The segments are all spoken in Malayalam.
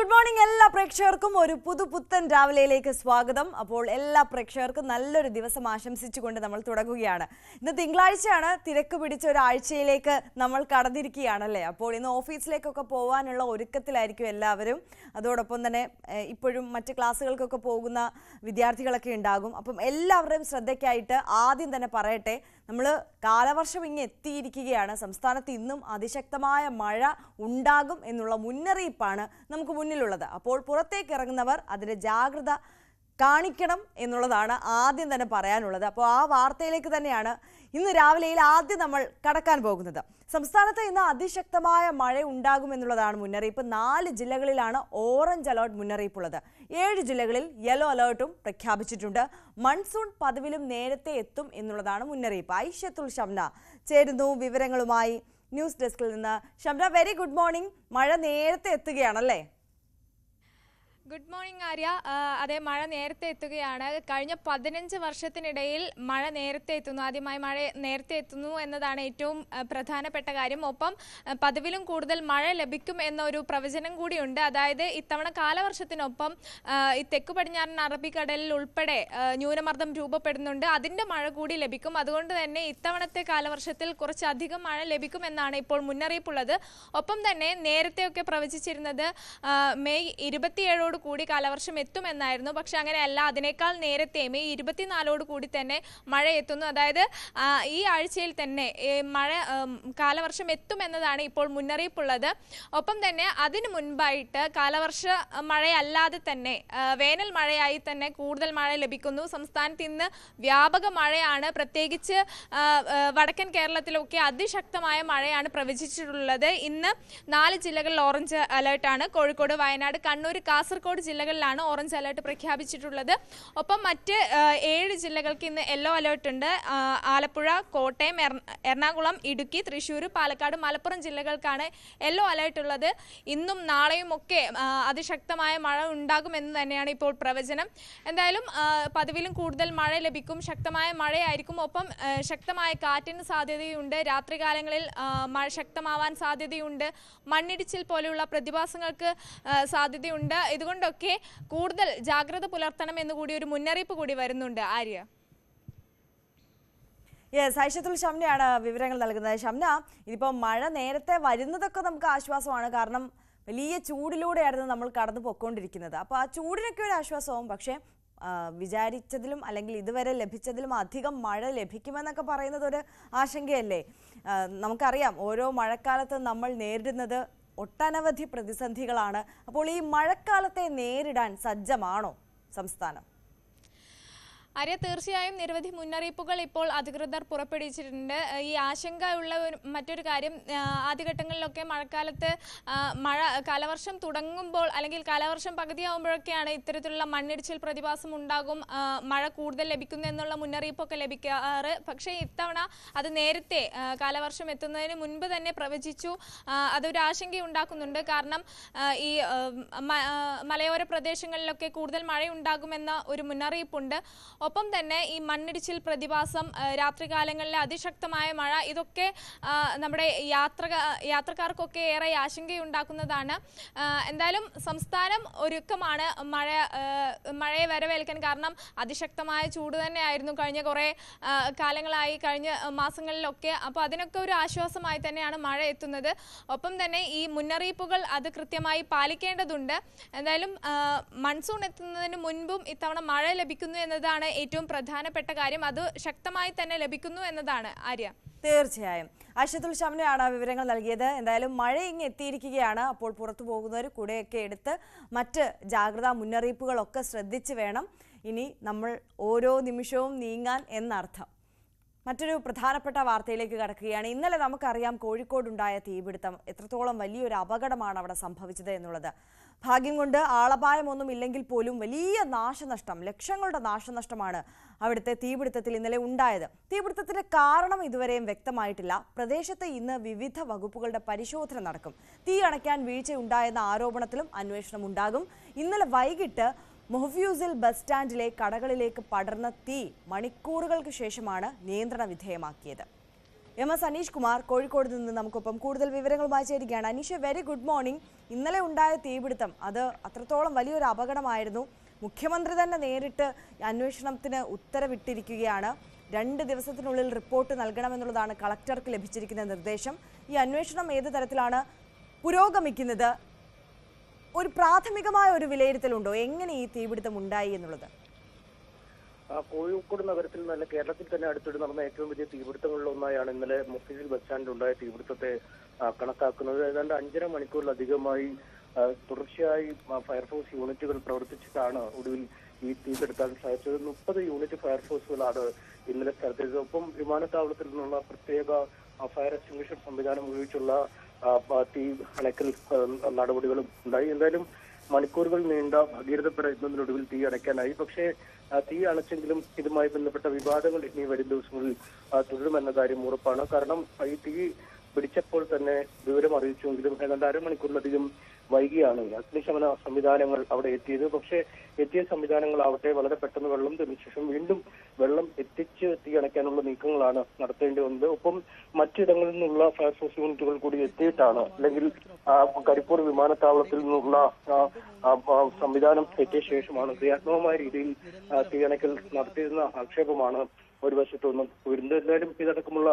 ഗുഡ് മോർണിംഗ് എല്ലാ പ്രേക്ഷകർക്കും ഒരു പുതുപുത്തൻ രാവിലെയിലേക്ക് സ്വാഗതം. അപ്പോൾ എല്ലാ പ്രേക്ഷകർക്കും നല്ലൊരു ദിവസം ആശംസിച്ചുകൊണ്ട് നമ്മൾ തുടങ്ങുകയാണ്. ഇന്ന് തിങ്കളാഴ്ചയാണ് തിരക്ക് പിടിച്ച ഒരാഴ്ചയിലേക്ക് നമ്മൾ കടന്നിരിക്കുകയാണല്ലേ? അപ്പോൾ ഇന്ന് ഓഫീസിലേക്കൊക്കെ പോകാനുള്ള ഒരുക്കത്തിലായിരിക്കും എല്ലാവരും. അതോടൊപ്പം തന്നെ ഇപ്പോഴും മറ്റ് ക്ലാസ്സുകൾക്കൊക്കെ പോകുന്ന വിദ്യാർത്ഥികളൊക്കെ ഉണ്ടാകും. അപ്പം എല്ലാവരുടെയും ശ്രദ്ധയ്ക്കായിട്ട് ആദ്യം തന്നെ പറയട്ടെ നമ്മൾ കാലവർഷം ഇങ്ങ് എത്തിയിരിക്കുകയാണ്. സംസ്ഥാനത്ത് ഇന്നും അതിശക്തമായ മഴ ഉണ്ടാകും എന്നുള്ള മുന്നറിയിപ്പാണ് നമുക്ക് മുന്നിലുള്ളത്. അപ്പോൾ പുറത്തേക്ക് ഇറങ്ങുന്നവർ അതിന്റെ ജാഗ്രത കാണിക്കണം എന്നുള്ളതാണ് ആദ്യം തന്നെ പറയാനുള്ളത്. അപ്പോൾ ആ വാർത്തയിലേക്ക് തന്നെയാണ് ഇന്ന് രാവിലെയിൽ ആദ്യം നമ്മൾ കടക്കാൻ പോകുന്നത്. സംസ്ഥാനത്ത് ഇന്ന് അതിശക്തമായ മഴ ഉണ്ടാകുമെന്നുള്ളതാണ് മുന്നറിയിപ്പ്. നാല് ജില്ലകളിലാണ് ഓറഞ്ച് അലേർട്ട് മുന്നറിയിപ്പുള്ളത്. ഏഴ് ജില്ലകളിൽ യെല്ലോ അലേർട്ടും പ്രഖ്യാപിച്ചിട്ടുണ്ട്. മൺസൂൺ പതിവിലും നേരത്തെ എത്തും എന്നുള്ളതാണ് മുന്നറിയിപ്പ്. ഐഷത്തുൽ ഷംന ചേരുന്നു വിവരങ്ങളുമായി. ന്യൂസ് ഡെസ്കിൽ നിന്ന്. ഷംന വെരി ഗുഡ് മോർണിംഗ് മഴ നേരത്തെ എത്തുകയാണല്ലേ? Good morning Arya. അതെ മഴ നേരത്തെ എത്തുകയാണ്. കഴിഞ്ഞ പതിനഞ്ച് വർഷത്തിനിടയിൽ മഴ നേരത്തെ എത്തുന്നു. ആദ്യമായി മഴ നേരത്തെ എത്തുന്നു എന്നതാണ് ഏറ്റവും പ്രധാനപ്പെട്ട കാര്യം. ഒപ്പം പതിവിലും കൂടുതൽ മഴ ലഭിക്കും എന്നൊരു പ്രവചനം കൂടിയുണ്ട്. അതായത് ഇത്തവണ കാലവർഷത്തിനൊപ്പം ഈ തെക്ക് പടിഞ്ഞാറൻ അറബിക്കടലിൽ ഉൾപ്പെടെ ന്യൂനമർദ്ദം രൂപപ്പെടുന്നുണ്ട്. അതിന്റെ മഴ കൂടി ലഭിക്കും. അതുകൊണ്ട് തന്നെ ഇത്തവണത്തെ കാലവർഷത്തിൽ കുറച്ചധികം മഴ ലഭിക്കും എന്നാണ് ഇപ്പോൾ മുന്നറിയിപ്പുള്ളത്. ഒപ്പം തന്നെ നേരത്തെയൊക്കെ പ്രവചിച്ചിരുന്നത് മെയ് ഇരുപത്തിയേഴോട് കൂടി കാലവർഷം എത്തുമെന്നായിരുന്നു. പക്ഷെ അങ്ങനെയല്ല അതിനേക്കാൾ നേരത്തെ മെയ് ഇരുപത്തിനാലോട് കൂടി തന്നെ മഴ എത്തുന്നു. അതായത് ഈ ആഴ്ചയിൽ തന്നെ മഴ കാലവർഷം എത്തുമെന്നതാണ് ഇപ്പോൾ മുന്നറിയിപ്പുള്ളത്. ഒപ്പം തന്നെ അതിനു മുൻപായിട്ട് കാലവർഷ മഴയല്ലാതെ തന്നെ വേനൽ മഴയായി തന്നെ കൂടുതൽ മഴ ലഭിക്കുന്നു. സംസ്ഥാനത്ത് ഇന്ന് വ്യാപക മഴയാണ്. പ്രത്യേകിച്ച് വടക്കൻ കേരളത്തിലൊക്കെ അതിശക്തമായ മഴയാണ് പ്രവചിച്ചിട്ടുള്ളത്. ഇന്ന് നാല് ജില്ലകളിൽ ഓറഞ്ച് അലേർട്ടാണ്. കോഴിക്കോട് വയനാട് കണ്ണൂർ കാസർഗോഡ് ജില്ലകളിലാണ് ഓറഞ്ച് അലേർട്ട് പ്രഖ്യാപിച്ചിട്ടുള്ളത്. ഒപ്പം മറ്റ് ഏഴ് ജില്ലകൾക്ക് ഇന്ന് യെല്ലോ അലേർട്ട് ഉണ്ട്. ആലപ്പുഴ കോട്ടയം എറണാകുളം ഇടുക്കി തൃശ്ശൂർ പാലക്കാട് മലപ്പുറം ജില്ലകൾക്കാണ് യെല്ലോ അലേർട്ട് ഉള്ളത്. ഇന്നും നാളെയും ഒക്കെ അതിശക്തമായ മഴ ഉണ്ടാകുമെന്ന് തന്നെയാണ് ഇപ്പോൾ പ്രവചനം. എന്തായാലും പതിവിലും കൂടുതൽ മഴ ലഭിക്കും. ശക്തമായ മഴയായിരിക്കും. ഒപ്പം ശക്തമായ കാറ്റിന് സാധ്യതയുണ്ട്. രാത്രികാലങ്ങളിൽ മഴ ശക്തമാവാൻ സാധ്യതയുണ്ട്. മണ്ണിടിച്ചിൽ പോലെയുള്ള പ്രതിഭാസങ്ങൾക്ക് സാധ്യതയുണ്ട്. സാധ്യതയുണ്ട് ഇതുകൊണ്ടൊക്കെ കൂടുതൽ ജാഗ്രത പുലർത്തണം എന്ന് കൂടി ഒരു മുന്നറിയിപ്പ് കൂടി വരുന്നുണ്ട്. ആര്യ? യെസ് ഐഷത്തുൽ ഷംനയാണ് വിവരങ്ങൾ നൽകുന്നത്. ഷംന ഇതിപ്പോൾ മഴ നേരത്തെ വരുന്നതൊക്കെ നമുക്ക് ആശ്വാസമാണ്. കാരണം വലിയ ചൂടിലൂടെയായിരുന്നു നമ്മൾ കടന്നു പൊക്കോണ്ടിരിക്കുന്നത്. അപ്പോൾ ആ ചൂടിനൊക്കെ ഒരു ആശ്വാസവും പക്ഷേ വിചാരിച്ചതിലും അല്ലെങ്കിൽ ഇതുവരെ ലഭിച്ചതിലും അധികം മഴ ലഭിക്കുമെന്നൊക്കെ പറയുന്നത് ഒരു ആശങ്കയല്ലേ? നമുക്കറിയാം ഓരോ മഴക്കാലത്ത് നമ്മൾ നേരിടുന്നത് ഒട്ടനവധി പ്രതിസന്ധികളാണ്. അപ്പോൾ ഈ മഴക്കാലത്തെ നേരിടാൻ സജ്ജമാണോ സംസ്ഥാനം? ആര്യ തീർച്ചയായും നിരവധി മുന്നറിയിപ്പുകൾ ഇപ്പോൾ അധികൃതർ പുറപ്പെടുവിച്ചിട്ടുണ്ട്. ഈ ആശങ്കയുള്ള ഒരു മറ്റൊരു കാര്യം ആദ്യഘട്ടങ്ങളിലൊക്കെ മഴക്കാലത്ത് മഴ കാലവർഷം തുടങ്ങുമ്പോൾ അല്ലെങ്കിൽ കാലവർഷം പകുതിയാവുമ്പോഴൊക്കെയാണ് ഇത്തരത്തിലുള്ള മണ്ണിടിച്ചിൽ പ്രതിഭാസം ഉണ്ടാകും. മഴ കൂടുതൽ ലഭിക്കുന്നു എന്നുള്ള മുന്നറിയിപ്പൊക്കെ ലഭിക്കാറ്. പക്ഷേ ഇത്തവണ അത് നേരത്തെ കാലവർഷം എത്തുന്നതിന് മുൻപ് തന്നെ പ്രവചിച്ചു. അതൊരു അതൊരു ആശങ്കയുണ്ടാക്കുന്നുണ്ട്. കാരണം ഈ മലയോര പ്രദേശങ്ങളിലൊക്കെ കൂടുതൽ മഴ ഉണ്ടാകുമെന്ന ഒരു മുന്നറിയിപ്പുണ്ട്. ഒപ്പം തന്നെ ഈ മണ്ണിടിച്ചിൽ പ്രതിഭാസം രാത്രികാലങ്ങളിലെ അതിശക്തമായ മഴ ഇതൊക്കെ നമ്മുടെ യാത്ര യാത്രക്കാർക്കൊക്കെ ഏറെ ആശങ്കയുണ്ടാക്കുന്നതാണ്. എന്തായാലും സംസ്ഥാനം ഒരുക്കമാണ് മഴ മഴയെ വരവേൽക്കാൻ കാരണം അതിശക്തമായ ചൂട് തന്നെയായിരുന്നു കഴിഞ്ഞ കുറേ കാലങ്ങളായി കഴിഞ്ഞ മാസങ്ങളിലൊക്കെ. അപ്പോൾ അതിനൊക്കെ ഒരു ആശ്വാസമായി തന്നെയാണ് മഴ എത്തുന്നത്. ഒപ്പം തന്നെ ഈ മുന്നറിയിപ്പുകൾ അത് കൃത്യമായി പാലിക്കേണ്ടതുണ്ട്. എന്തായാലും മൺസൂൺ എത്തുന്നതിന് മുൻപും ഇത്തവണ മഴ ലഭിക്കുന്നു എന്നതാണ് ഏറ്റവും പ്രധാനപ്പെട്ട കാര്യം അത് ശക്തമായി തന്നെ ലഭിക്കുന്നു എന്നതാണ്. ആര്യ? തീർച്ചയായും. അശ്വതുൽ ശമനയാണ് ആ വിവരങ്ങൾ നൽകിയത്. എന്തായാലും മഴ ഇങ്ങ് എത്തിയിരിക്കുകയാണ്. അപ്പോൾ പുറത്തു പോകുന്നവർ കൂടെയൊക്കെ എടുത്ത് മറ്റ് ജാഗ്രതാ മുന്നറിയിപ്പുകളൊക്കെ ശ്രദ്ധിച്ച് വേണം ഇനി നമ്മൾ ഓരോ നിമിഷവും നീങ്ങാൻ എന്നർത്ഥം. മറ്റൊരു പ്രധാനപ്പെട്ട വാർത്തയിലേക്ക് കടക്കുകയാണ്. ഇന്നലെ നമുക്കറിയാം കോഴിക്കോടുണ്ടായ തീപിടുത്തം എത്രത്തോളം വലിയൊരു അപകടമാണ് അവിടെ സംഭവിച്ചത് എന്നുള്ളത്. ഭാഗ്യം കൊണ്ട് ആളപായമൊന്നും ഇല്ലെങ്കിൽ പോലും വലിയ നാശനഷ്ടം ലക്ഷങ്ങളുടെ നാശനഷ്ടമാണ് അവിടുത്തെ തീപിടുത്തത്തിൽ ഇന്നലെ ഉണ്ടായത്. തീപിടുത്തത്തിന്റെ കാരണം ഇതുവരെയും വ്യക്തമായിട്ടില്ല. പ്രദേശത്ത് ഇന്ന് വിവിധ വകുപ്പുകളുടെ പരിശോധന നടക്കും. തീ അണയ്ക്കാൻ വീഴ്ചയുണ്ടായെന്ന ആരോപണത്തിലും അന്വേഷണം ഉണ്ടാകും. ഇന്നലെ വൈകിട്ട് മൊഹഫ്യൂസിൽ ബസ് സ്റ്റാൻഡിലെ കടകളിലേക്ക് പടർന്ന തീ മണിക്കൂറുകൾക്ക് ശേഷമാണ് നിയന്ത്രണ വിധേയമാക്കിയത്. എം എസ് അനീഷ് കുമാർ കോഴിക്കോട് നിന്ന് നമുക്കൊപ്പം കൂടുതൽ വിവരങ്ങളുമായി ചേരുകയാണ്. അനീഷ് വെരി ഗുഡ് മോർണിംഗ് ഇന്നലെ ഉണ്ടായ തീപിടുത്തം അത് അത്രത്തോളം വലിയൊരു അപകടമായിരുന്നു. മുഖ്യമന്ത്രി തന്നെ നേരിട്ട് അന്വേഷണത്തിന് ഉത്തരവിട്ടിരിക്കുകയാണ്. രണ്ട് ദിവസത്തിനുള്ളിൽ റിപ്പോർട്ട് നൽകണമെന്നുള്ളതാണ് കളക്ടർക്ക് ലഭിച്ചിരിക്കുന്ന നിർദ്ദേശം. ഈ അന്വേഷണം ഏത് തരത്തിലാണ് പുരോഗമിക്കുന്നത്? ഒരു പ്രാഥമികമായ ഒരു വിലയിരുത്തലുണ്ടോ? എങ്ങനെ ഈ തീപിടുത്തം ഉണ്ടായി എന്നുള്ളത്? കോഴിക്കോട് നഗരത്തിൽ നല്ല കേരളത്തിൽ തന്നെ അടുത്തിടെ നടന്ന ഏറ്റവും വലിയ തീപിടുത്തങ്ങളിൽ ഒന്നായാണ് ഇന്നലെ മുസ്ലിം ബസ് സ്റ്റാൻഡിൽ ഉണ്ടായ തീപിടുത്തത്തെ കണക്കാക്കുന്നത്. ഏതാണ്ട് അഞ്ചര മണിക്കൂറിലധികമായി തുടർച്ചയായി ഫയർഫോഴ്സ് യൂണിറ്റുകൾ പ്രവർത്തിച്ചിട്ടാണ് ഒടുവിൽ ഈ തീപിടുത്താൻ സാധിച്ചത്. മുപ്പത് യൂണിറ്റ് ഫയർഫോഴ്സുകളാണ് ഇന്നലെ സ്ഥലത്തേത് ഒപ്പം വിമാനത്താവളത്തിൽ നിന്നുള്ള പ്രത്യേക ഫയർ എക്സ്റ്റിംഗ്വിഷർ സംവിധാനം ഉപയോഗിച്ചുള്ള തീ അണക്കൽ നടപടികളും ഉണ്ടായി. എന്തായാലും മണിക്കൂറുകൾ നീണ്ട ഭഗീരഥ പ്രയത്നത്തിനൊടുവിൽ തീ അടയ്ക്കാനായി. പക്ഷേ തീ അണച്ചെങ്കിലും ഇതുമായി ബന്ധപ്പെട്ട വിവാദങ്ങൾ ഇനി വരും ദിവസങ്ങളിൽ തുടരുമെന്ന കാര്യം ഉറപ്പാണ്. കാരണം ഈ തീ പിടിച്ചപ്പോൾ തന്നെ വിവരം അറിയിച്ചുവെങ്കിലും ഏതാണ്ട് അരമണിക്കൂറിലധികം വൈകിയാണ് അഗ്നിശമന സംവിധാനങ്ങൾ അവിടെ എത്തിയത്. പക്ഷേ എത്തിയ സംവിധാനങ്ങൾ സംവിധാനങ്ങളാവട്ടെ വളരെ പെട്ടെന്ന് വെള്ളം തീർന്ന ശേഷം വീണ്ടും വെള്ളം എത്തിച്ച് തീയണയ്ക്കാനുള്ള നീക്കങ്ങളാണ് നടത്തേണ്ടി വന്നത്. ഒപ്പം മറ്റിടങ്ങളിൽ നിന്നുള്ള ഫയർഫോഴ്സ് യൂണിറ്റുകൾ കൂടി എത്തിയിട്ടാണ് അല്ലെങ്കിൽ കരിപ്പൂർ വിമാനത്താവളത്തിൽ നിന്നുള്ള സംവിധാനം എത്തിയ ശേഷമാണ് ക്രിയാത്മകമായ രീതിയിൽ തീയണയ്ക്കൽ നടത്തിയിരുന്ന ആക്ഷേപമാണ് ഒരു വശത്തുനിന്നും ഉയരുന്നത്. എന്തായാലും ഇതടക്കമുള്ള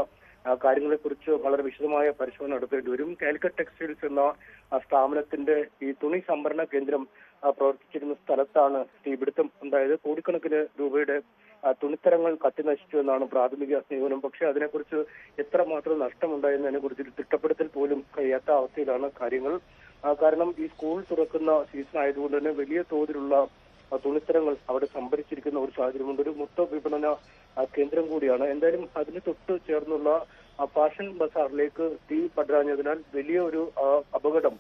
കാര്യങ്ങളെക്കുറിച്ച് വളരെ വിശദമായ പരിശോധന നടത്തേണ്ടി വരും. കാലിക്കറ്റ് ടെക്സ്റ്റൈൽസ് എന്ന സ്ഥാപനത്തിന്റെ ഈ തുണി സംഭരണ കേന്ദ്രം പ്രവർത്തിച്ചിരുന്ന സ്ഥലത്താണ് തീപിടുത്തം ഉണ്ടായത് കോടിക്കണക്കിന് രൂപയുടെ തുണിത്തരങ്ങൾ കത്തിനശിച്ചു എന്നാണ് പ്രാഥമിക നിഗമനം. പക്ഷെ അതിനെക്കുറിച്ച് എത്രമാത്രം നഷ്ടമുണ്ടായെന്നതിനെ കുറിച്ച് തിട്ടപ്പെടുത്തൽ പോലും കഴിയാത്ത അവസ്ഥയിലാണ് കാര്യങ്ങൾ. കാരണം ഈ സ്കൂൾ തുറക്കുന്ന സീസൺ ആയതുകൊണ്ട് തന്നെ വലിയ തോതിലുള്ള തുണിത്തരങ്ങൾ അവിടെ സംഭരിച്ചിരിക്കുന്ന ഒരു സാഹചര്യമുണ്ട്. ഒരു മൊത്ത വിപണന കേന്ദ്രം കൂടിയാണ്. എന്തായാലും അതിന് തൊട്ട് ചേർന്നുള്ള ഫാഷൻ ബസാറിലേക്ക് തീ പടരാഞ്ഞതിനാൽ വലിയ ഒരു അപകടം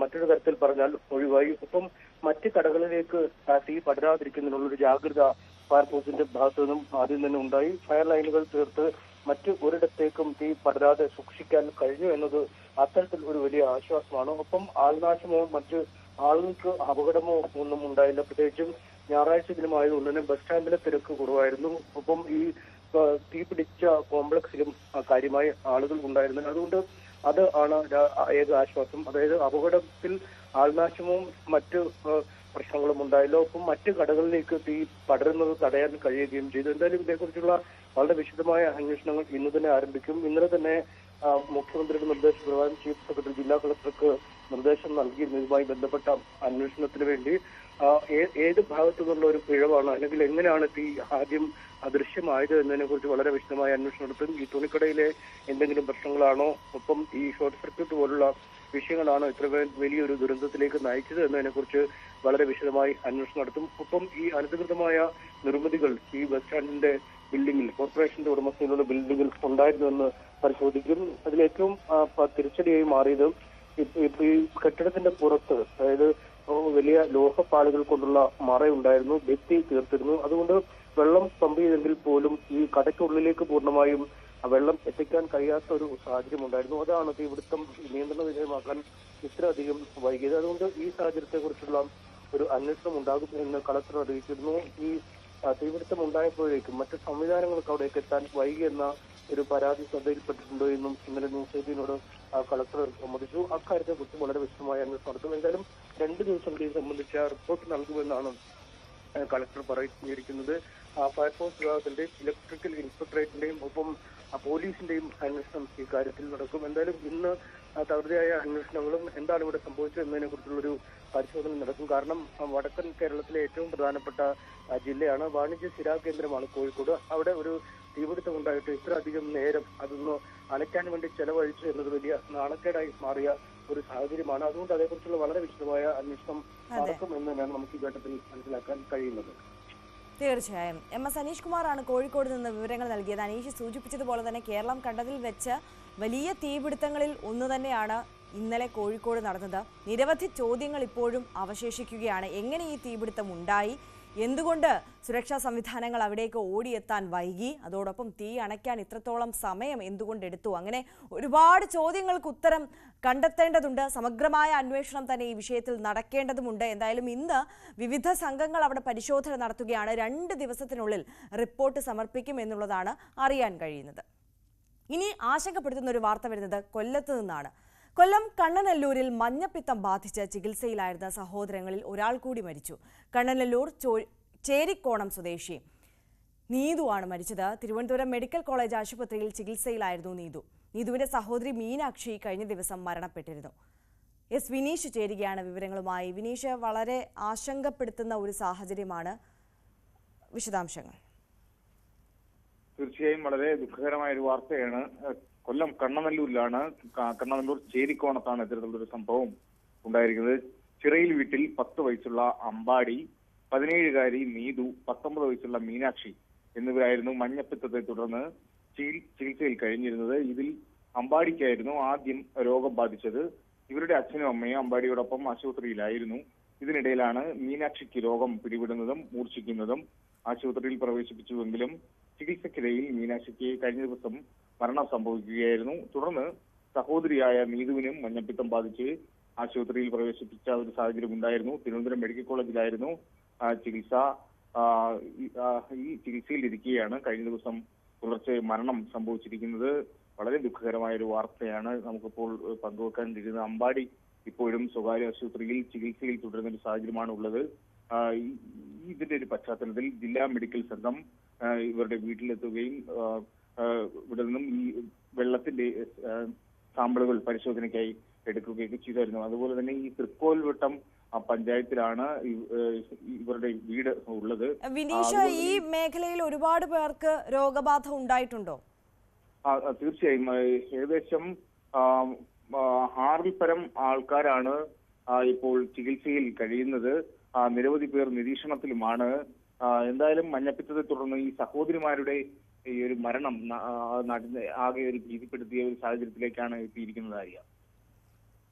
മറ്റൊരു തരത്തിൽ പറഞ്ഞാൽ ഒഴിവായി. ഒപ്പം മറ്റ് കടകളിലേക്ക് തീ പടരാതിരിക്കുന്നതിനുള്ള ഒരു ജാഗ്രത ഫയർഫോഴ്സിന്റെ ഭാഗത്തു നിന്നും ആദ്യം തന്നെ ഉണ്ടായി. ഫയർ ലൈനുകൾ തീർത്ത് മറ്റ് ഒരിടത്തേക്കും തീ പടരാതെ സൂക്ഷിക്കാൻ കഴിഞ്ഞു എന്നത് അത്തരത്തിൽ ഒരു വലിയ ആശ്വാസമാണ്. ഒപ്പം ആൾനാശമോ മറ്റ് ആളുകൾക്ക് അപകടമോ ഒന്നും ഉണ്ടായില്ല. പ്രത്യേകിച്ചും ഞായറാഴ്ച ദിനമായതുകൊണ്ട് തന്നെ ബസ് സ്റ്റാൻഡിലെ തിരക്ക് കുറവായിരുന്നു. ഒപ്പം ഈ തീ പിടിച്ച കോംപ്ലക്സിലും കാര്യമായി ആളുകൾ ഉണ്ടായിരുന്നു അതുകൊണ്ട് അത് ആണ് ഏക ആശ്വാസം. അതായത് അപകടത്തിൽ ആൾനാശമോ മറ്റ് പ്രശ്നങ്ങളും ഉണ്ടായില്ല. ഒപ്പം മറ്റ് കടകളിലേക്ക് തീ പടരുന്നത് തടയാൻ കഴിയുകയും ചെയ്തു. എന്തായാലും ഇതേക്കുറിച്ചുള്ള വളരെ വിശദമായ അന്വേഷണങ്ങൾ ഇന്ന് തന്നെ ആരംഭിക്കും. ഇന്നലെ തന്നെ മുഖ്യമന്ത്രിയുടെ നിർദ്ദേശപ്രകാരം ചീഫ് സെക്രട്ടറി ജില്ലാ കളക്ടർക്ക് നിർദ്ദേശം നൽകിയിരുന്നതുമായി ബന്ധപ്പെട്ട അന്വേഷണത്തിന് വേണ്ടി ഏത് ഭാഗത്തു നിന്നുള്ള ഒരു പിഴവാണ്? അല്ലെങ്കിൽ എങ്ങനെയാണ് തീ ആദ്യം അദൃശ്യമായത് എന്നതിനെ കുറിച്ച് വളരെ വിശദമായ അന്വേഷണം നടത്തും ഈ തുണിക്കടയിലെ എന്തെങ്കിലും പ്രശ്നങ്ങളാണോ? ഒപ്പം ഈ ഷോർട്ട് സർക്യൂട്ട് പോലുള്ള വിഷയങ്ങളാണോ ഇത്ര വലിയൊരു ദുരന്തത്തിലേക്ക് നയിച്ചത് എന്നതിനെ കുറിച്ച് വളരെ വിശദമായി അന്വേഷണം നടത്തും. ഒപ്പം ഈ അനധികൃതമായ നിർമ്മിതികൾ ഈ ബസ് സ്റ്റാൻഡിന്റെ ബിൽഡിംഗിൽ കോർപ്പറേഷന്റെ ഉടമസ്ഥയിലുള്ള ബിൽഡിംഗിൽ ഉണ്ടായിരുന്നുവെന്ന് പരിശോധിക്കും. അതിലേറ്റവും തിരിച്ചടിയായി മാറിയത് ഈ കെട്ടിടത്തിന്റെ പുറത്ത് അതായത് വലിയ ലോഹപ്പാളുകൾ കൊണ്ടുള്ള മറയുണ്ടായിരുന്നു ഭിത്തി തീർത്തിരുന്നു. അതുകൊണ്ട് വെള്ളം പമ്പ് ചെയ്തെങ്കിൽ പോലും ഈ കടയ്ക്കുള്ളിലേക്ക് പൂർണമായും വെള്ളം എത്തിക്കാൻ കഴിയാത്ത ഒരു സാഹചര്യം ഉണ്ടായിരുന്നു. അതാണ് തീപിടുത്തം നിയന്ത്രണ വിധേയമാക്കാൻ ഇത്രയധികം വൈകിയത്. അതുകൊണ്ട് ഈ സാഹചര്യത്തെ കുറിച്ചുള്ള ഒരു അന്വേഷണം ഉണ്ടാകും എന്ന് കളക്ടർ അറിയിച്ചിരുന്നു. ഈ തീപിടുത്തം ഉണ്ടായപ്പോഴേക്കും മറ്റ് സംവിധാനങ്ങൾക്ക് അവിടേക്ക് എത്താൻ വൈകിയെന്ന ഒരു പരാതി ശ്രദ്ധയിൽപ്പെട്ടിട്ടുണ്ടോ എന്നും ഇന്നലെ ന്യൂസ് എയ്റ്റീനോട് കളക്ടർ സമ്മതിച്ചു. അക്കാര്യത്തെ കുറിച്ച് വളരെ വിശദമായ അന്വേഷണം നടത്തും എന്തായാലും രണ്ട് ദിവസം സംബന്ധിച്ച റിപ്പോർട്ട് നൽകുമെന്നാണ് കളക്ടർ പറഞ്ഞിരിക്കുന്നത് ഫയർഫോഴ്സ് വിഭാഗത്തിന്റെ ഇലക്ട്രിക്കൽ ഇൻസ്പെക്ടറേറ്റിന്റെയും ഒപ്പം പോലീസിന്റെയും അന്വേഷണം ഈ കാര്യത്തിൽ നടക്കും. എന്തായാലും ഇന്ന് തകൃതിയായ അന്വേഷണങ്ങളും എന്താണ് ഇവിടെ സംഭവിച്ചത് എന്നതിനെ കുറിച്ചുള്ളൊരു പരിശോധന നടക്കും. കാരണം വടക്കൻ കേരളത്തിലെ ഏറ്റവും പ്രധാനപ്പെട്ട ജില്ലയാണ്. വാണിജ്യ സ്ഥിരാ കേന്ദ്രമാണ് കോഴിക്കോട്. അവിടെ ഒരു തീപിടുത്തം ഉണ്ടായിട്ട് ഇത്രയധികം നേരം അതൊന്ന് അണയ്ക്കാൻ വേണ്ടി ചെലവഴിച്ചു എന്നത് വലിയ നാണക്കേടായി മാറിയ ഒരു സാഹചര്യമാണ്. അതുകൊണ്ട് അതേക്കുറിച്ചുള്ള വളരെ വിശദമായ അന്വേഷണം നടക്കും എന്ന് തന്നെയാണ് നമുക്ക് ഈ ഘട്ടത്തിൽ മനസ്സിലാക്കാൻ കഴിയുന്നത്. തീർച്ചയായും. എം എസ് അനീഷ് കുമാറാണ് കോഴിക്കോട് നിന്ന് വിവരങ്ങൾ നൽകിയത്. അനീഷ് സൂചിപ്പിച്ചതുപോലെ തന്നെ കേരളം കണ്ടതിൽ വെച്ച് വലിയ തീപിടുത്തങ്ങളിൽ ഒന്ന് തന്നെയാണ് ഇന്നലെ കോഴിക്കോട് നടന്നത്. നിരവധി ചോദ്യങ്ങൾ ഇപ്പോഴും അവശേഷിക്കുകയാണ്. എങ്ങനെ ഈ തീപിടുത്തം ഉണ്ടായി? എന്തുകൊണ്ട് സുരക്ഷാ സംവിധാനങ്ങൾ അവിടേക്ക് ഓടിയെത്താൻ വൈകി? അതോടൊപ്പം തീ അണയ്ക്കാൻ ഇത്രത്തോളം സമയം എന്തുകൊണ്ട് എടുത്തു? അങ്ങനെ ഒരുപാട് ചോദ്യങ്ങൾക്ക് ഉത്തരം കണ്ടെത്തേണ്ടതുണ്ട്. സമഗ്രമായ അന്വേഷണം തന്നെ ഈ വിഷയത്തിൽ നടക്കേണ്ടതുമുണ്ട്. എന്തായാലും ഇന്ന് വിവിധ സംഘങ്ങൾ അവിടെ പരിശോധന നടത്തുകയാണ്. രണ്ട് ദിവസത്തിനുള്ളിൽ റിപ്പോർട്ട് സമർപ്പിക്കും എന്നുള്ളതാണ് അറിയാൻ കഴിയുന്നത്. ഇനി ആശങ്കപ്പെടുത്തുന്ന ഒരു വാർത്ത വരുന്നത് കൊല്ലത്ത് നിന്നാണ്. കൊല്ലം കണ്ണനല്ലൂരിൽ മഞ്ഞപ്പിത്തം ബാധിച്ച് ചികിത്സയിലായിരുന്ന സഹോദരങ്ങളിൽ ഒരാൾ കൂടി മരിച്ചു. കണ്ണനല്ലൂർ ചേരിക്കോണം സ്വദേശി നീതുവാണ് മരിച്ചത്. തിരുവനന്തപുരം മെഡിക്കൽ കോളേജ് ആശുപത്രിയിൽ ചികിത്സയിലായിരുന്നു നീതു. നീതുവിന്റെ സഹോദരി മീനാക്ഷി കഴിഞ്ഞ ദിവസം മരണപ്പെട്ടിരുന്നു. എസ് വിനീഷ് ചേരുകയാണ് വിവരങ്ങളുമായി. വിനീഷ് വളരെ ആശങ്കപ്പെടുത്തുന്ന ഒരു സാഹചര്യമാണ് വിശദാംശങ്ങൾ. തീർച്ചയായും വളരെ ദുഃഖകരമായ ഒരു വാർത്തയാണ് കൊല്ലം കണ്ണനല്ലൂരിലാണ് കണ്ണനല്ലൂർ ചേരിക്കോണത്താണ് ഇത്തരത്തിലുള്ളൊരു സംഭവം ഉണ്ടായിരിക്കുന്നത്. ചിറയിൽ വീട്ടിൽ പത്ത് വയസ്സുള്ള അമ്പാടി പതിനേഴുകാരി നീതു പത്തൊമ്പത് വയസ്സുള്ള മീനാക്ഷി എന്നിവരായിരുന്നു മഞ്ഞപ്പിത്തത്തെ തുടർന്ന് ചികിത്സയിൽ കഴിഞ്ഞിരുന്നത്. ഇതിൽ അമ്പാടിക്കായിരുന്നു ആദ്യം രോഗം ബാധിച്ചത്. ഇവരുടെ അച്ഛനും അമ്മയും അമ്പാടിയോടൊപ്പം ആശുപത്രിയിലായിരുന്നു. ഇതിനിടയിലാണ് മീനാക്ഷിക്ക് രോഗം പിടിപെടുന്നതും മൂർച്ഛിക്കുന്നതും ആശുപത്രിയിൽ പ്രവേശിപ്പിച്ചുവെങ്കിലും ചികിത്സക്കിടയിൽ മീനാക്ഷിക്ക് കഴിഞ്ഞ ദിവസം മരണം സംഭവിക്കുകയായിരുന്നു. തുടർന്ന് സഹോദരിയായ നീതുവിനും മഞ്ഞപ്പിത്തം ബാധിച്ച് ആശുപത്രിയിൽ പ്രവേശിപ്പിച്ച ഒരു സാഹചര്യം ഉണ്ടായിരുന്നു. തിരുവനന്തപുരം മെഡിക്കൽ കോളേജിലായിരുന്നു ചികിത്സ ഈ- ചികിത്സയിൽ ഇരിക്കുകയാണ് കഴിഞ്ഞ ദിവസം പുലർച്ചെ മരണം സംഭവിച്ചിരിക്കുന്നത്. വളരെ ദുഃഖകരമായ ഒരു വാർത്തയാണ് നമുക്കിപ്പോൾ പങ്കുവെക്കാൻ അമ്പാടി ഇപ്പോഴും സ്വകാര്യ ആശുപത്രിയിൽ ചികിത്സയിൽ തുടരുന്ന ഒരു സാഹചര്യമാണ് ഉള്ളത്. ഇതിന്റെ ഒരു പശ്ചാത്തലത്തിൽ ജില്ലാ മെഡിക്കൽ സംഘം ഇവരുടെ വീട്ടിലെത്തുകയും ഇവിടെ നിന്നും ഈ വെള്ളത്തിന്റെ സാമ്പിളുകൾ പരിശോധനയ്ക്കായി എടുക്കുകയൊക്കെ ചെയ്തായിരുന്നു. അതുപോലെ തന്നെ ഈ തൃക്കോൽവട്ടം വട്ടം പഞ്ചായത്തിലാണ് ഇവരുടെ വീട് ഉള്ളത്. വിനീഷ് ഈ മേഖലയിൽ ഒരുപാട് പേർക്ക് രോഗബാധ ഉണ്ടായിട്ടുണ്ടോ? തീർച്ചയായും. ഏകദേശം ആറിൽ പരം ആൾക്കാരാണ് ഇപ്പോൾ ചികിത്സയിൽ കഴിയുന്നത്. നിരവധി പേർ നിരീക്ഷണത്തിലുമാണ്. എന്തായാലും മഞ്ഞപ്പിത്തത്തെ തുടർന്ന് ഈ സഹോദരിമാരുടെ ഈ ഒരു മരണം നാട്ടിന് ആകെ ഒരു ഭീതിപ്പെടുത്തിയ ഒരു സാഹചര്യത്തിലേക്കാണ് എത്തിയിരിക്കുന്നത് അറിയാം.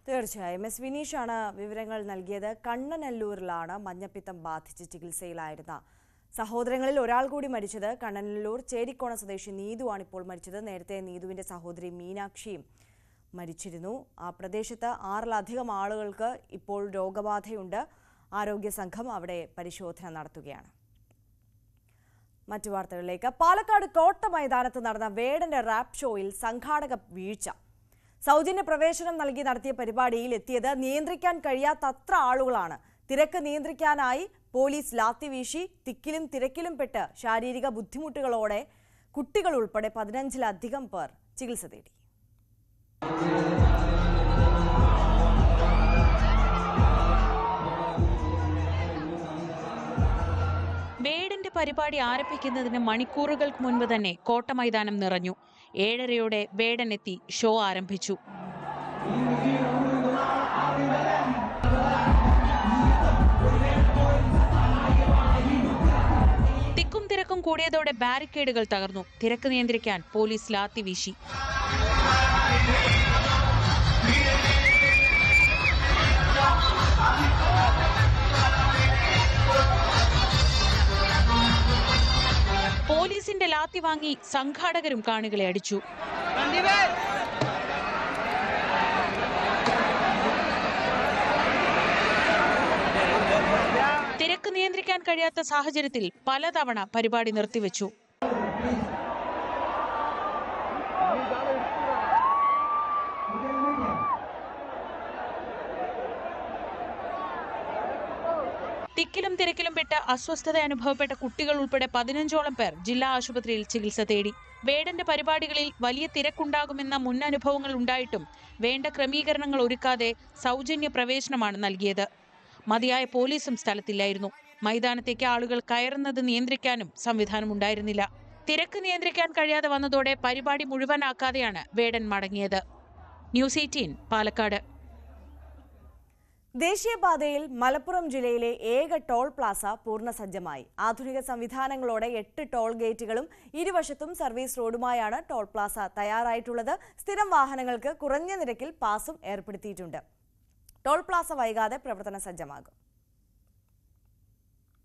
തീർച്ചയായും. എസ് വിനീഷാണ് വിവരങ്ങൾ നൽകിയത്. കണ്ണനല്ലൂരിലാണ് മഞ്ഞപ്പിത്തം ബാധിച്ച് ചികിത്സയിലായിരുന്ന സഹോദരങ്ങളിൽ ഒരാൾ കൂടി മരിച്ചത്. കണ്ണനല്ലൂർ ചേരിക്കോണ സ്വദേശി നീതുവാണ് ഇപ്പോൾ മരിച്ചത്. നേരത്തെ നീതുവിന്റെ സഹോദരി മീനാക്ഷിയും മരിച്ചിരുന്നു. ആ പ്രദേശത്ത് ആറിലധികം ആളുകൾക്ക് ഇപ്പോൾ രോഗബാധയുണ്ട്. ആരോഗ്യ സംഘം അവിടെ പരിശോധന നടത്തുകയാണ്. മറ്റു വാർത്തകളിലേക്ക്. പാലക്കാട് കോട്ട മൈതാനത്ത് നടന്ന വേടന്റെ റാപ്പ് ഷോയിൽ സംഘാടക വീഴ്ച. സൗജന്യ പ്രവേശനം നൽകി നടത്തിയ പരിപാടിയിൽ എത്തിയത് നിയന്ത്രിക്കാൻ കഴിയാത്തത്ര ആളുകളാണ്. തിരക്ക് നിയന്ത്രിക്കാനായി പോലീസ് ലാത്തി വീശി തിക്കിലും തിരക്കിലും പെട്ട് ശാരീരിക ബുദ്ധിമുട്ടുകളോടെ കുട്ടികൾ ഉൾപ്പെടെ പതിനഞ്ചിലധികം പേർ ചികിത്സ തേടി. വേടന്റെ പരിപാടി ആരംഭിക്കുന്നതിന് മണിക്കൂറുകൾക്ക് മുൻപ് തന്നെ കോട്ട മൈതാനം നിറഞ്ഞു. ഏഴരയോടെ വേടനെത്തി ഷോ ആരംഭിച്ചു. തിക്കും തിരക്കും കൂടിയതോടെ ബാരിക്കേഡുകൾ തകർന്നു. തിരക്ക് നിയന്ത്രിക്കാൻ പോലീസ് ലാത്തി വീശി. പോലീസിന്റെ ലാത്തി വാങ്ങി സംഘാടകരും കാണികളെ അടിച്ചു. തിരക്ക് നിയന്ത്രിക്കാൻ കഴിയാത്ത സാഹചര്യത്തിൽ പലതവണ പരിപാടി നിർത്തിവെച്ചു തിക്കിലും പെട്ട് അസ്വസ്ഥത അനുഭവപ്പെട്ട കുട്ടികൾ ഉൾപ്പെടെ പതിനഞ്ചോളം പേർ ജില്ലാ ആശുപത്രിയിൽ ചികിത്സ തേടി. വേടന്റെ പരിപാടികളിൽ വലിയ തിരക്കുണ്ടാകുമെന്ന മുൻ അനുഭവങ്ങൾ ഉണ്ടായിട്ടും വേണ്ട ക്രമീകരണങ്ങൾ ഒരുക്കാതെ സൗജന്യ പ്രവേശനമാണ് നൽകിയത്. മതിയായ പോലീസും സ്ഥലത്തില്ലായിരുന്നു. മൈതാനത്തേക്ക് ആളുകൾ കയറുന്നത് നിയന്ത്രിക്കാനും സംവിധാനമുണ്ടായിരുന്നില്ല. തിരക്ക് നിയന്ത്രിക്കാൻ കഴിയാതെ വന്നതോടെ പരിപാടി മുഴുവനാക്കാതെയാണ് വേടൻ മടങ്ങിയത്. News eighteen Palakkad. ദേശീയപാതയിൽ മലപ്പുറം ജില്ലയിലെ ഏക ടോൾ പ്ലാസ പൂർണസജ്ജമായി. ആധുനിക സംവിധാനങ്ങളോടെ എട്ട് ടോൾ ഗേറ്റുകളും ഇരുവശത്തും സർവീസ് റോഡുമായാണ് ടോൾ പ്ലാസ തയ്യാറായിട്ടുള്ളത്. സ്ഥിരം വാഹനങ്ങൾക്ക് കുറഞ്ഞ നിരക്കിൽ പാസും ഏർപ്പെടുത്തിയിട്ടുണ്ട്. ടോൾ പ്ലാസ വൈകാതെ പ്രവർത്തന സജ്ജമാകും.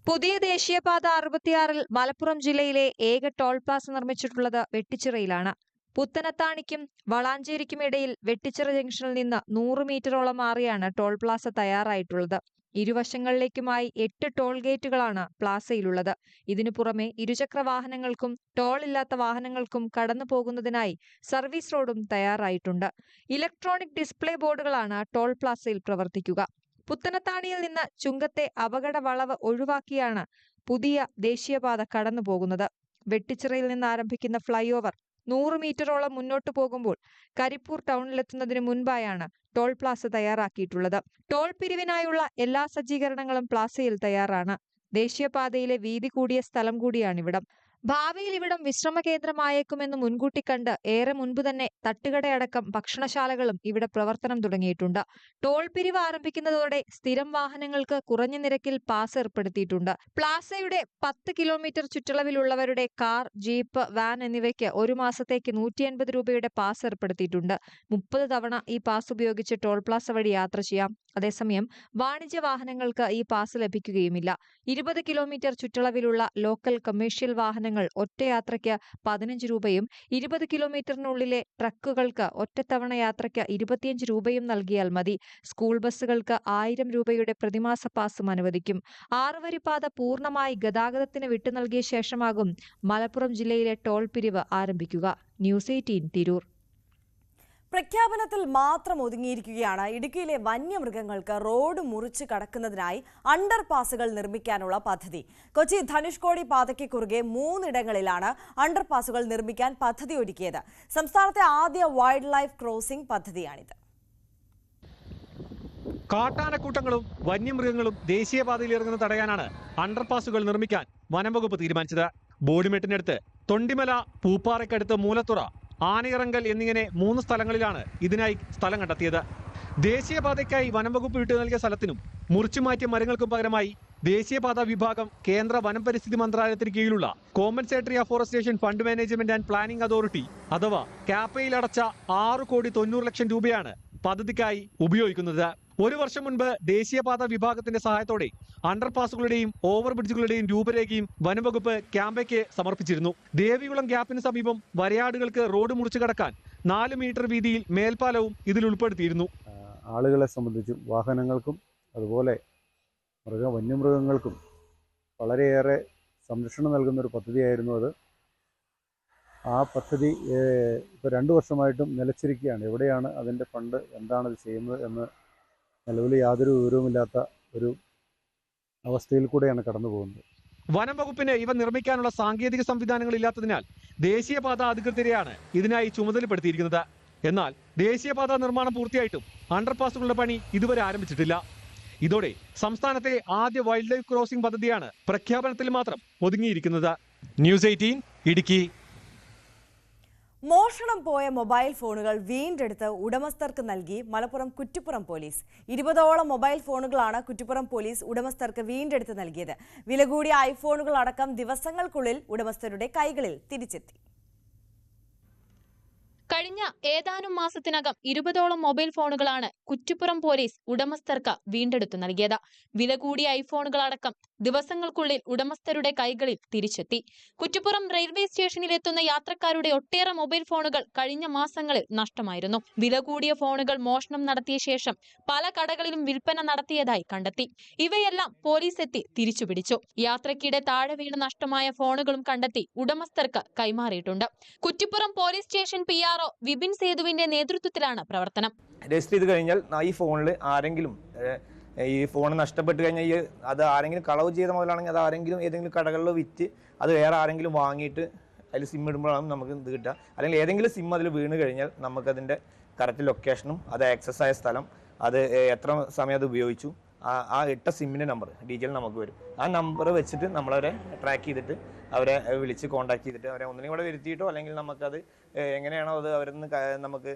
പുതിയ ദേശീയപാത അറുപത്തിയാറിൽ മലപ്പുറം ജില്ലയിലെ ഏക ടോൾ പ്ലാസ നിർമ്മിച്ചിട്ടുള്ളത് വെട്ടിച്ചിറയിലാണ്. പുത്തനത്താണിക്കും വളാഞ്ചേരിക്കും ഇടയിൽ വെട്ടിച്ചിറ ജംഗ്ഷനിൽ നിന്ന് നൂറ് മീറ്ററോളം മാറിയാണ് ടോൾ പ്ലാസ തയ്യാറായിട്ടുള്ളത്. ഇരുവശങ്ങളിലേക്കുമായി എട്ട് ടോൾ ഗേറ്റുകളാണ് പ്ലാസയിലുള്ളത്. ഇതിനു പുറമെ ഇരുചക്ര വാഹനങ്ങൾക്കും ടോൾ ഇല്ലാത്ത വാഹനങ്ങൾക്കും കടന്നു പോകുന്നതിനായി സർവീസ് റോഡും തയ്യാറായിട്ടുണ്ട്. ഇലക്ട്രോണിക് ഡിസ്പ്ലേ ബോർഡുകളാണ് ടോൾ പ്ലാസയിൽ പ്രവർത്തിക്കുക. പുത്തനത്താണിയിൽ നിന്ന് ചുങ്കത്തെ അപകട വളവ് ഒഴിവാക്കിയാണ് പുതിയ ദേശീയപാത കടന്നു പോകുന്നത് വെട്ടിച്ചിറയിൽ നിന്ന് ആരംഭിക്കുന്ന ഫ്ലൈ ഓവർ നൂറ് മീറ്ററോളം മുന്നോട്ട് പോകുമ്പോൾ കരിപ്പൂർ ടൗണിലെത്തുന്നതിന് മുൻപായാണ് ടോൾ പ്ലാസ തയ്യാറാക്കിയിട്ടുള്ളത്. ടോൾ പിരിവിനായുള്ള എല്ലാ സജ്ജീകരണങ്ങളും പ്ലാസയിൽ തയ്യാറാണ്. ദേശീയപാതയിലെ വീതി കൂടിയ സ്ഥലം കൂടിയാണിവിടം. ഭാവിയിൽ ഇവിടം വിശ്രമ കേന്ദ്രമായേക്കുമെന്ന് മുൻകൂട്ടി കണ്ട് ഏറെ മുൻപ് തന്നെ തട്ടുകടയടക്കം ഭക്ഷണശാലകളും ഇവിടെ പ്രവർത്തനം തുടങ്ങിയിട്ടുണ്ട്. ടോൾ പിരിവ് ആരംഭിക്കുന്നതോടെ സ്ഥിരം വാഹനങ്ങൾക്ക് കുറഞ്ഞ നിരക്കിൽ പാസ് ഏർപ്പെടുത്തിയിട്ടുണ്ട്. പ്ലാസയുടെ പത്ത് കിലോമീറ്റർ ചുറ്റളവിലുള്ളവരുടെ കാർ ജീപ്പ് വാൻ എന്നിവയ്ക്ക് ഒരു മാസത്തേക്ക് നൂറ്റി അൻപത് രൂപയുടെ പാസ് ഏർപ്പെടുത്തിയിട്ടുണ്ട്. മുപ്പത് തവണ ഈ പാസ് ഉപയോഗിച്ച് ടോൾ പ്ലാസ വഴി യാത്ര ചെയ്യാം. അതേസമയം വാണിജ്യ വാഹനങ്ങൾക്ക് ഈ പാസ് ലഭിക്കുകയുമില്ല. ഇരുപത് കിലോമീറ്റർ ചുറ്റളവിലുള്ള ലോക്കൽ കമേഴ്ഷ്യൽ വാഹനങ്ങൾ ഒറ്റയാത്രയ്ക്ക് പതിനഞ്ച് രൂപയും ഇരുപത് കിലോമീറ്ററിനുള്ളിലെ ട്രക്കുകൾക്ക് ഒറ്റത്തവണ യാത്രയ്ക്ക് ഇരുപത്തിയഞ്ച് രൂപയും നൽകിയാൽ മതി. സ്കൂൾ ബസ്സുകൾക്ക് ആയിരം രൂപയുടെ പ്രതിമാസ പാസും അനുവദിക്കും. ആറുവരിപ്പാത പൂർണമായി ഗതാഗതത്തിന് വിട്ടു നൽകിയ ശേഷമാകും മലപ്പുറം ജില്ലയിലെ ടോൾ പിരിവ് ആരംഭിക്കുക. News eighteen Tirur. പ്രഖ്യാപനത്തിൽ മാത്രം ഒതുങ്ങിയിരിക്കുകയാണ്. ഇടുക്കിയിലെ വന്യമൃഗങ്ങൾക്ക് റോഡ് മുറിച്ച് കടക്കുന്നതിനായി അണ്ടർ പാസുകൾ നിർമ്മിക്കാനുള്ള പദ്ധതി. കൊച്ചി ധനുഷ്കോടി പാതയ്ക്ക് കുറുകെ മൂന്നിടങ്ങളിലാണ് അണ്ടർ പാസുകൾ നിർമ്മിക്കാൻ പദ്ധതി ഒരുക്കിയത്. സംസ്ഥാനത്തെ ആദ്യ വൈൽഡ് ലൈഫ് ക്രോസിംഗ് പദ്ധതിയാണിത്. കാട്ടാനക്കൂട്ടങ്ങളും വന്യമൃഗങ്ങളും ദേശീയപാതയിൽ ഇറങ്ങുന്നത് തടയാനാണ് അണ്ടർപാസുകൾ നിർമ്മിക്കാൻ വനംവകുപ്പ് തീരുമാനിച്ചത്. ബോഡിമെട്ടിനടുത്ത് തൊണ്ടിമല പൂപ്പാറയ്ക്കടുത്ത് മൂലത്തുറ ആനയിറങ്കൽ എന്നിങ്ങനെ മൂന്ന് സ്ഥലങ്ങളിലാണ് ഇതിനായി സ്ഥലം കണ്ടെത്തിയത്. ദേശീയപാതയ്ക്കായി വനംവകുപ്പ് വിട്ടു നൽകിയ സ്ഥലത്തിനും മുറിച്ചു മാറ്റിയ മരങ്ങൾക്കും പകരമായി ദേശീയപാത വിഭാഗം കേന്ദ്ര വനം പരിസ്ഥിതി മന്ത്രാലയത്തിന് കീഴിലുള്ള compensatory afforestation fund management and planning authority അഥവാ കാപ്പയിൽ അടച്ച ആറ് കോടി തൊണ്ണൂറ് ലക്ഷം രൂപയാണ് പദ്ധതിക്കായി ഉപയോഗിക്കുന്നത്. ഒരു വർഷം മുൻപ് ദേശീയപാത വിഭാഗത്തിന്റെ സഹായത്തോടെ അണ്ടർപാസുകളുടെയും ഓവർ ബ്രിഡ്ജുകളുടെയും രൂപരേഖയും വനംവകുപ്പ് ക്യാമ്പയ്ക്ക് സമർപ്പിച്ചിരുന്നു. ദേവികുളം ഗ്യാപ്പിന് സമീപം വരയാടുകൾക്ക് റോഡ് മുറിച്ചു കടക്കാൻ നാല് മീറ്റർ വീതിയിൽ മേൽപ്പാലവും ഇതിൽ ഉൾപ്പെടുത്തിയിരുന്നു. ആളുകളെ സംബന്ധിച്ചും വാഹനങ്ങൾക്കും അതുപോലെ മൃഗ വന്യമൃഗങ്ങൾക്കും വളരെയേറെ സംരക്ഷണം നൽകുന്ന ഒരു പദ്ധതിയായിരുന്നു അത്. ആ പദ്ധതി ഇപ്പോൾ രണ്ട് വർഷമായിട്ടും നിലച്ചിരിക്കുകയാണ്. എവിടെയാണ് അതിന്റെ ഫണ്ട്? എന്താണ് ഇത് ചെയ്യുന്നത് എന്ന് നിലവിൽ യാതൊരു വിവരവുമില്ലാത്ത ഒരു അവസ്ഥയിൽ കൂടെയാണ് കടന്നു പോകുന്നത്. വനം വകുപ്പിന് ഇവ നിർമ്മിക്കാനുള്ള സാങ്കേതിക സംവിധാനങ്ങൾ ഇല്ലാത്തതിനാൽ ദേശീയപാത അധികൃതരെയാണ് ഇതിനായി ചുമതലപ്പെടുത്തിയിരിക്കുന്നത്. എന്നാൽ ദേശീയപാത നിർമ്മാണം പൂർത്തിയായിട്ടും അണ്ടർപാസുകളുടെ പണി ഇതുവരെ ആരംഭിച്ചിട്ടില്ല. ഇതോടെ സംസ്ഥാനത്തെ ആദ്യ വൈൽഡ് ലൈഫ് ക്രോസിംഗ് പദ്ധതിയാണ് പ്രഖ്യാപനത്തിൽ മാത്രം ഒതുങ്ങിയിരിക്കുന്നത്. News eighteen Idukki. മോഷണം പോയ മൊബൈൽ ഫോണുകൾ വീണ്ടെടുത്ത് ഉടമസ്ഥർക്ക് നൽകി മലപ്പുറം കുറ്റിപ്പുറം പോലീസ്. ഇരുപതോളം മൊബൈൽ ഫോണുകളാണ് കുറ്റിപ്പുറം പോലീസ് ഉടമസ്ഥർക്ക് വീണ്ടെടുത്ത് നൽകിയത്. വില കൂടിയ ഐഫോണുകൾ അടക്കം ദിവസങ്ങൾക്കുള്ളിൽ ഉടമസ്ഥരുടെ കൈകളിൽ തിരിച്ചെത്തി. കഴിഞ്ഞ ഏതാനും മാസത്തിനകം ഇരുപതോളം മൊബൈൽ ഫോണുകളാണ് കുറ്റിപ്പുറം പോലീസ് ഉടമസ്ഥർക്ക് വീണ്ടെടുത്തു നൽകിയത്. വില കൂടിയ ഐഫോണുകളടക്കം ദിവസങ്ങൾക്കുള്ളിൽ ഉടമസ്ഥരുടെ കൈകളിൽ തിരിച്ചെത്തി. കുറ്റിപ്പുറം റെയിൽവേ സ്റ്റേഷനിൽ എത്തുന്ന യാത്രക്കാരുടെ ഒട്ടേറെ മൊബൈൽ ഫോണുകൾ കഴിഞ്ഞ മാസങ്ങളിൽ നഷ്ടമായിരുന്നു. വില കൂടിയ ഫോണുകൾ മോഷണം നടത്തിയ ശേഷം പല കടകളിലും വിൽപ്പന നടത്തിയതായി കണ്ടെത്തി. ഇവയെല്ലാം പോലീസ് എത്തി തിരിച്ചുപിടിച്ചു. യാത്രക്കിടെ താഴെ വീണ് നഷ്ടമായ ഫോണുകളും കണ്ടെത്തി ഉടമസ്ഥർക്ക് കൈമാറിയിട്ടുണ്ട്. Kuttippuram police station P RO Vipin സേതുവിന്റെ നേതൃത്വത്തിലാണ് പ്രവർത്തനം. രജിസ്റ്റർ ചെയ്ത് കഴിഞ്ഞാൽ ഈ ഫോണിൽ ആരെങ്കിലും ഈ ഫോൺ നഷ്ടപ്പെട്ട് കഴിഞ്ഞാൽ ഈ അത് ആരെങ്കിലും കളവ് ചെയ്ത മുതലാണെങ്കിൽ അത് ആരെങ്കിലും ഏതെങ്കിലും കടകളിൽ വിറ്റ് അത് വേറെ ആരെങ്കിലും വാങ്ങിയിട്ട് അതിൽ സിം ഇടുമ്പോഴാണ് നമുക്ക് ഇത് കിട്ടുക. അല്ലെങ്കിൽ ഏതെങ്കിലും സിം അതിൽ വീണ് കഴിഞ്ഞാൽ നമുക്കതിന്റെ കറക്റ്റ് ലൊക്കേഷനും അത് ആക്സസ് ആയ സ്ഥലം അത് എത്ര സമയം അത് ഉപയോഗിച്ചു ആ ആ ഇട്ട സിമ്മിന്റെ നമ്പർ ഡീറ്റെയിൽ നമുക്ക് വരും. ആ നമ്പർ വെച്ചിട്ട് നമ്മളവരെ ട്രാക്ക് ചെയ്തിട്ട് അവരെ വിളിച്ച് കോൺടാക്ട് ചെയ്തിട്ട് അവരെ ഒന്നിനും കൂടെ വരുത്തിയിട്ടോ അല്ലെങ്കിൽ നമുക്കത് എങ്ങനെയാണോ അത് അവരിൽ നിന്ന് നമുക്ക്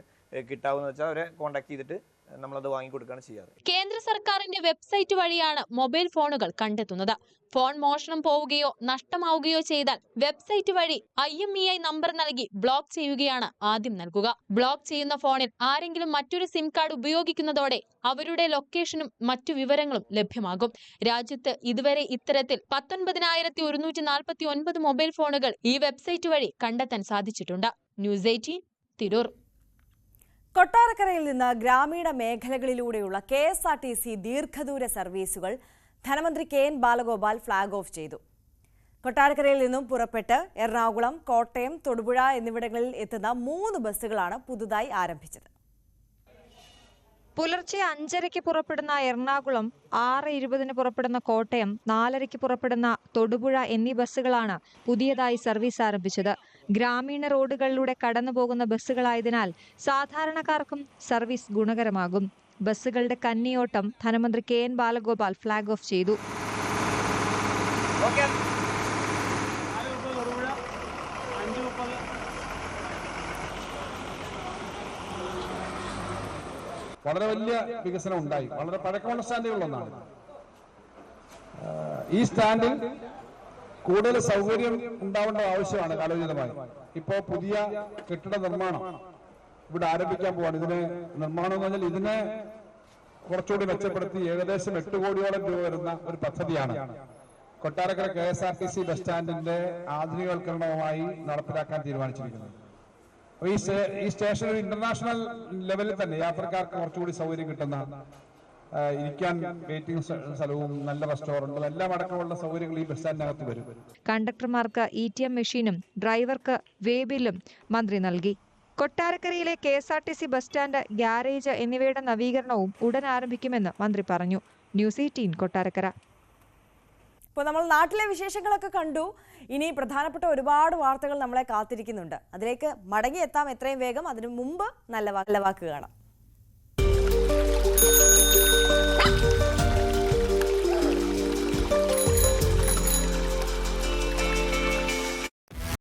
കിട്ടാവുന്ന വെച്ചാൽ അവരെ കോൺടാക്ട് ചെയ്തിട്ട് നമ്മളത് വാങ്ങിക്കൊടുക്കുകയാണ് ചെയ്യാറ്. കേന്ദ്ര സർക്കാരിന്റെ വെബ്സൈറ്റ് വഴിയാണ് മൊബൈൽ ഫോണുകൾ കണ്ടെത്തുന്നത്. ഫോൺ മോഷണം പോവുകയോ നഷ്ടമാവുകയോ ചെയ്താൽ വെബ്സൈറ്റ് വഴി I M E I number നൽകി ബ്ലോക്ക് ചെയ്യുകയാണ് ആദ്യം നൽകുക. ബ്ലോക്ക് ചെയ്യുന്ന ഫോണിൽ ആരെങ്കിലും മറ്റൊരു സിം കാർഡ് ഉപയോഗിക്കുന്നതോടെ അവരുടെ ലൊക്കേഷനും മറ്റു വിവരങ്ങളും ലഭ്യമാകും. രാജ്യത്ത് ഇതുവരെ ഇത്തരത്തിൽ പത്തൊൻപതിനായിരത്തി ഒരുന്നൂറ്റി നാൽപ്പത്തി ഒൻപത് മൊബൈൽ ഫോണുകൾ ഈ വെബ്സൈറ്റ് വഴി കണ്ടെത്താൻ സാധിച്ചിട്ടുണ്ട്. News eighteen Tirur. കൊട്ടാരക്കരയിൽ നിന്ന് ഗ്രാമീണ മേഖലകളിലൂടെയുള്ള K S R T C ദീർഘദൂര സർവീസുകൾ ധനമന്ത്രി K N Balagopal flag off ചെയ്തു. കൊട്ടാരക്കരയിൽ നിന്നും പുറപ്പെട്ട് എറണാകുളം കോട്ടയം തൊടുപുഴ എന്നിവിടങ്ങളിൽ എത്തുന്ന മൂന്ന് ബസ്സുകളാണ് പുതുതായി ആരംഭിച്ചത്. പുലർച്ചെ അഞ്ചരയ്ക്ക് പുറപ്പെടുന്ന എറണാകുളം ആറ് ഇരുപതിന് പുറപ്പെടുന്ന കോട്ടയം നാലരയ്ക്ക് പുറപ്പെടുന്ന തൊടുപുഴ എന്നീ ബസ്സുകളാണ് പുതിയതായി സർവീസ് ആരംഭിച്ചത്. ഗ്രാമീണ റോഡുകളിലൂടെ കടന്നുപോകുന്ന ബസ്സുകളായതിനാൽ സാധാരണക്കാർക്കും സർവീസ് ഗുണകരമാകും. ബസ്സുകളുടെ കന്നിയോട്ടം ധനമന്ത്രി K N Balagopal flag off ചെയ്തു. വളരെ വലിയ വികസനം ഉണ്ടായി. വളരെ പഴക്കമുള്ള സ്റ്റാൻഡുകളിലൊന്നാണ് ഈ സ്റ്റാൻഡിൽ കൂടുതൽ സൗകര്യം ഉണ്ടാവേണ്ട ആവശ്യമാണ് കാലോചിതമായി ഇപ്പോ പുതിയ കെട്ടിട നിർമ്മാണം ഇവിടെ ആരംഭിക്കാൻ പോവാണ്. ഇതിന് നിർമ്മാണം എന്ന് പറഞ്ഞാൽ ഇതിനെ കുറച്ചുകൂടി മെച്ചപ്പെടുത്തി ഏകദേശം എട്ട് കോടിയോളം രൂപ വരുന്ന ഒരു പദ്ധതിയാണ്. Kottarakkara K S R T C bus സ്റ്റാൻഡിന്റെ ആധുനികവൽക്കരണവുമായി നടപ്പിലാക്കാൻ തീരുമാനിച്ചിരിക്കുന്നത്. അപ്പൊ ഈ സ്റ്റേഷൻ ഒരു ഇന്റർനാഷണൽ ലെവലിൽ തന്നെ യാത്രക്കാർക്ക് കുറച്ചുകൂടി സൗകര്യം കിട്ടുന്ന ഇരിക്കാൻ വെയിറ്റിംഗ് സ്ഥലവും നല്ല റെസ്റ്റോറന്റും എല്ലാം അടക്കമുള്ള സൗകര്യങ്ങൾ ഈ ബസ് സ്റ്റാൻഡിനകത്ത് വരും. കണ്ടക്ടർമാർക്ക് ഇ ടി എം മെഷീനും ഡ്രൈവർക്ക് വേബിലും മന്ത്രി നൽകി. കൊട്ടാരക്കരയിലെ K S R T C bus stand garage എന്നിവയുടെ നവീകരണവും ഉടൻ ആരംഭിക്കുമെന്ന് മന്ത്രി പറഞ്ഞു. News eighteen Kottarakkara. ഇപ്പോൾ നമ്മൾ നാട്ടിലെ വിശേഷങ്ങളൊക്കെ കണ്ടു. ഇനി പ്രധാനപ്പെട്ട ഒരുപാട് വാർത്തകൾ നമ്മളെ കാത്തിരിക്കുന്നുണ്ട്. അതിലേക്ക് മടങ്ങിയെത്താം എത്രയും വേഗം. അതിനു മുമ്പ് നല്ല വാ- നല്ല വാക്ക് കാണാം.